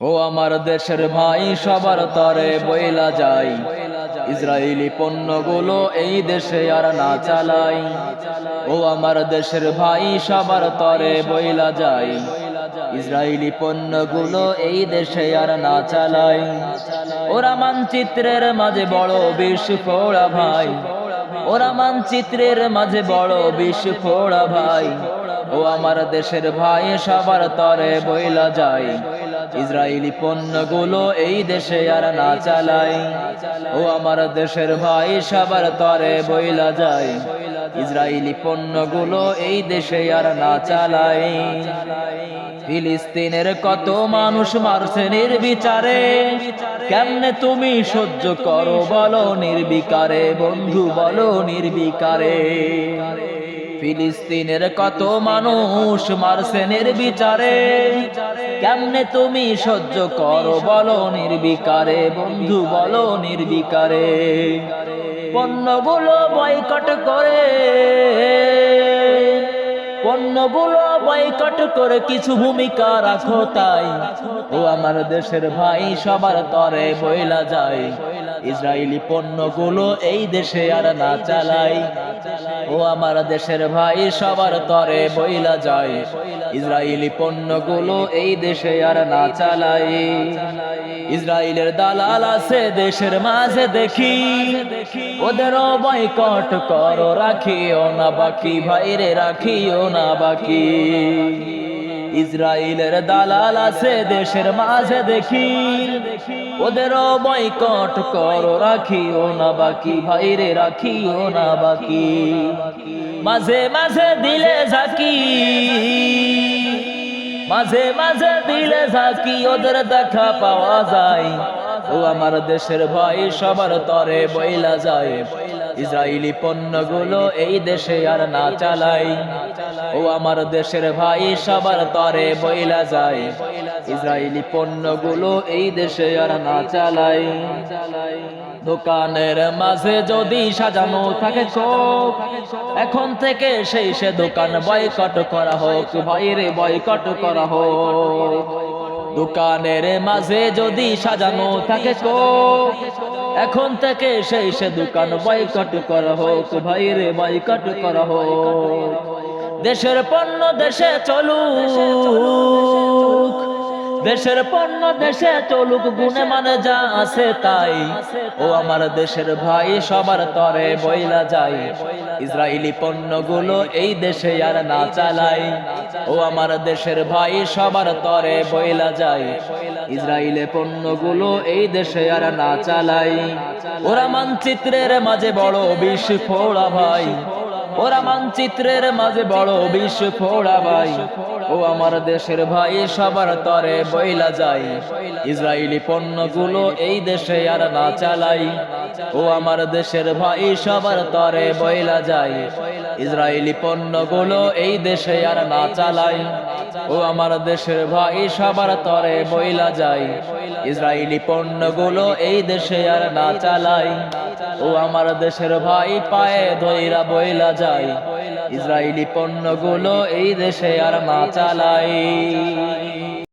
ও আমার দেশের ভাই, সবার তরে বইলা যাই। ইসরায়েলি পণ্যগুলো এই দেশে আর না চালাই। ও আমার দেশের ভাই, সবার তরে বইলা যাই। ইসরায়েলি পণ্যগুলো এই দেশে আর না চালাই। ওরা মানচিত্রের মাঝে বড় বিষ ফোড়া ভাই। ওরা মানচিত্রের মাঝে বড় বিষ ফোড়া ভাই। ও আমার দেশের ভাই, সবার তরে বইলা যায় ইসরায়েলি পণ্যগুলো এই দেশে আর না চালাই ও আমার দেশের ভাই সবার তরে বইলা যায়। ইসরায়েলি পণ্যগুলো এই দেশে আর না চালাই ফিলিস্তিনের কত মানুষ মারছে নির্বিচারে। কেমনে তুমি সহ্য করো বলো নির্বিকারে, বন্ধু বলো নির্বিকারে। ফিলিস্তিনের কত মানুষ মারছে নির্বিচারে কেমনে তুমি সহ্য করো বলো নির্বিকারে, বন্ধু বলো নির্বিকারে। পণ্যগুলো বয়কট করে, পণ্যগুলো বয়কট করে কিছু ভূমিকা রাখো তাই। ও আমার দেশের ভাই, সবার তরে বইলা যায়। ইসরায়েলি পণ্যগুলো এই দেশে আর না চালাই ও আমার দেশের ভাই সবার তরে বইলা যায়। ইসরায়েলি পণ্যগুলো এই দেশে আর না চালাই ইসরায়েলের দালাল আছে দেশের মাঝে দেখি। ওদেরও বয়কট করো রাখিও না বাকি। ভাইরে রাখিও না বাকি। ইসরায়েলের দালাল আছে দেশের মাঝে দেখি। ওদেরও বয়কট করো, রাখিও না বাকি। ভাইরে, রাখিও না বাকি। মাঝে মাঝে দিলে ঝাঁকি। মাঝে মাঝে দিলে ঝাঁকি, ওদের দেখা পাওয়া যায়। ও আমার দেশের ভাই, সবার তরে বইলা যায়। ইসরায়েলি পণ্যগুলো এই দেশে আর না চালাই ও আমার দেশের ভাই, সবার তরে বইলা যায়। ইসরায়েলি পণ্যগুলো এই দেশে আর না চালাই। দোকানের মাঝে যদি সাজানো থাকে চোখ এখন থেকে সেই সে দোকান বয়কট করা হোক, ভাইরে বয়কট করা হোক। দোকানের মাঝে যদি সাজানো থাকে চোখ এখন থেকে সেই সে দোকান বয়কট করা হোক, ভাইরে বয়কট করা হোক। দেশের পণ্য দেশে চলুক। দেশের পণ্য দেশে চলুক গুনে মানে যা আছে তাই। ও আমার দেশের ভাই, সবার তরে বইলা যায় ইসরায়েলি পণ্যগুলো এই দেশে আর না চালাই। ও আমার দেশের ভাই, সবার তরে বইলা যায় ইসরায়েলে পণ্যগুলো এই দেশে আর না চালাই। ওরা মানচিত্রের মাঝে বড় বিষ ফোড়া ভাই ওরা মানচিত্রের মাঝে বড় বিষ ফোড়া ভাই। ও আমার দেশের ভাই, সবার তরে বইলা যায়। ইসরায়েলি পণ্যগুলো এই দেশে আর না চালাই। ও আমার দেশের ভাই, সবার তরে বইলা যায়। ইসরায়েলি পণ্যগুলো এই দেশে আর না চালাই। ও আমার দেশের ভাই, সবার তরে বইলা যায়। ইসরায়েলি পণ্যগুলো এই দেশে আর না চালাই। ও আমার দেশের ভাই, পায়ে ধইরা বইলা যায় ইসরায়েলি পণ্যগুলো এই দেশে আর না চালাই।